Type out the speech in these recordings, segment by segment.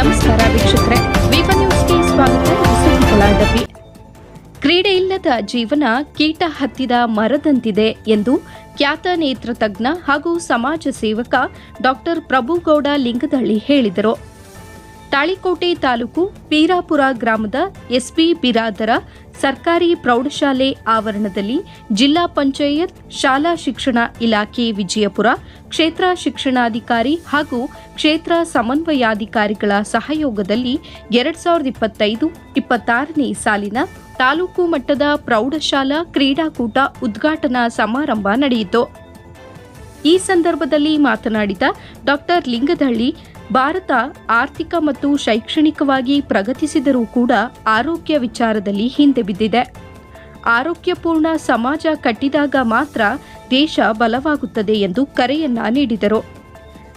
ನಮಸ್ಕಾರ ವೀಕ್ಷಕರೇ. ವಿವ ನ್ಯೂಸ್ಗೆ ಸ್ವಾಗತ. ಡಬ್ಬಿ ಕ್ರೀಡೆ ಇಲ್ಲದ ಜೀವನ ಕೀಟ ಹತ್ತಿದ ಮರದಂತಿದೆ ಎಂದು ಖ್ಯಾತ ನೇತ್ರ ತಜ್ಞ ಹಾಗೂ ಸಮಾಜ ಸೇವಕ ಡಾಕ್ಟರ್ ಪ್ರಭುಗೌಡ ಲಿಂಗದಳ್ಳಿ ಹೇಳಿದರು. ತಾಳಿಕೋಟೆ ತಾಲೂಕು ಪೀರಾಪುರ ಗ್ರಾಮದ ಎಸ್ಪಿ ಬಿರಾದರ ಸರ್ಕಾರಿ ಪ್ರೌಢಶಾಲೆ ಆವರಣದಲ್ಲಿ ಜಿಲ್ಲಾ ಪಂಚಾಯತ್ ಶಾಲಾ ಶಿಕ್ಷಣ ಇಲಾಖೆ ವಿಜಯಪುರ ಕ್ಷೇತ್ರ ಶಿಕ್ಷಣಾಧಿಕಾರಿ ಹಾಗೂ ಕ್ಷೇತ್ರ ಸಮನ್ವಯಾಧಿಕಾರಿಗಳ ಸಹಯೋಗದಲ್ಲಿ ಎರಡ್ ಸಾವಿರದ ಇಪ್ಪತ್ತೈದು ಇಪ್ಪತ್ತಾರನೇ ಸಾಲಿನ ತಾಲೂಕು ಮಟ್ಟದ ಪ್ರೌಢಶಾಲಾ ಕ್ರೀಡಾಕೂಟ ಉದ್ಘಾಟನಾ ಸಮಾರಂಭ ನಡೆಯಿತು. ಈ ಸಂದರ್ಭದಲ್ಲಿ ಮಾತನಾಡಿದ ಡಾಕ್ಟರ್ ಲಿಂಗದಳ್ಳಿ ಭಾರತ ಆರ್ಥಿಕ ಮತ್ತು ಶೈಕ್ಷಣಿಕವಾಗಿ ಪ್ರಗತಿಸಿದರೂ ಕೂಡ ಆರೋಗ್ಯ ವಿಚಾರದಲ್ಲಿ ಹಿಂದೆ ಬಿದ್ದಿದೆ. ಆರೋಗ್ಯಪೂರ್ಣ ಸಮಾಜ ಕಟ್ಟಿದಾಗ ಮಾತ್ರ ದೇಶ ಬಲವಾಗುತ್ತದೆ ಎಂದು ಕರೆಯನ್ನ ನೀಡಿದರು.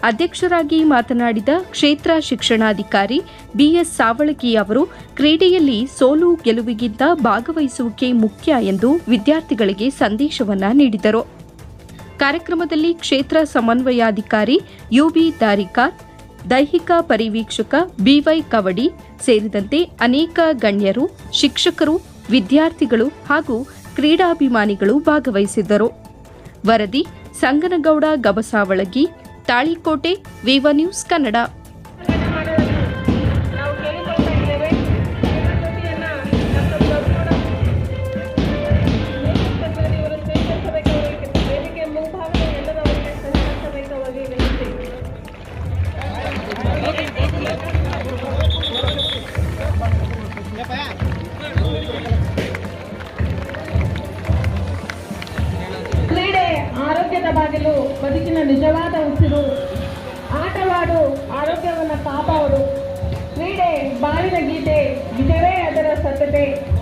ಅಧ್ಯಕ್ಷರಾಗಿ ಮಾತನಾಡಿದ ಕ್ಷೇತ್ರ ಶಿಕ್ಷಣಾಧಿಕಾರಿ ಬಿಎಸ್ ಸಾವಳಗಿ ಅವರು, ಕ್ರೀಡೆಯಲ್ಲಿ ಸೋಲು ಗೆಲುವಿಗಿಂತ ಭಾಗವಹಿಸುವಿಕೆ ಮುಖ್ಯ ಎಂದು ವಿದ್ಯಾರ್ಥಿಗಳಿಗೆ ಸಂದೇಶವನ್ನ ನೀಡಿದರು. ಕಾರ್ಯಕ್ರಮದಲ್ಲಿ ಕ್ಷೇತ್ರ ಸಮನ್ವಯಾಧಿಕಾರಿ ಯುಬಿ ದಾರಿಕಾರ್ ದೈಹಿಕ ಪರಿವೀಕ್ಷಕ ಬಿವೈ ಕವಡಿ ಸೇರಿದಂತೆ ಅನೇಕ ಗಣ್ಯರು, ಶಿಕ್ಷಕರು, ವಿದ್ಯಾರ್ಥಿಗಳು ಹಾಗೂ ಕ್ರೀಡಾಭಿಮಾನಿಗಳು ಭಾಗವಹಿಸಿದ್ದರು. ವರದಿ ಸಂಗನಗೌಡ ಗಬಸಾವಳಗಿ, ತಾಳಿಕೋಟೆ, ವಿವ ನ್ಯೂಸ್ ಕನ್ನಡ. ಬದುಕಿನ ನಿಜವಾದ ಉಸಿರು ಆಟವಾಡು ಆರೋಗ್ಯವನ್ನು ಕಾಪಾಡು. ಕ್ರೀಡೆ ಬಾಳಿನ ಗೀತೆ ವಿಜಯವೇ ಅದರ ಸತ್ಯತೆ.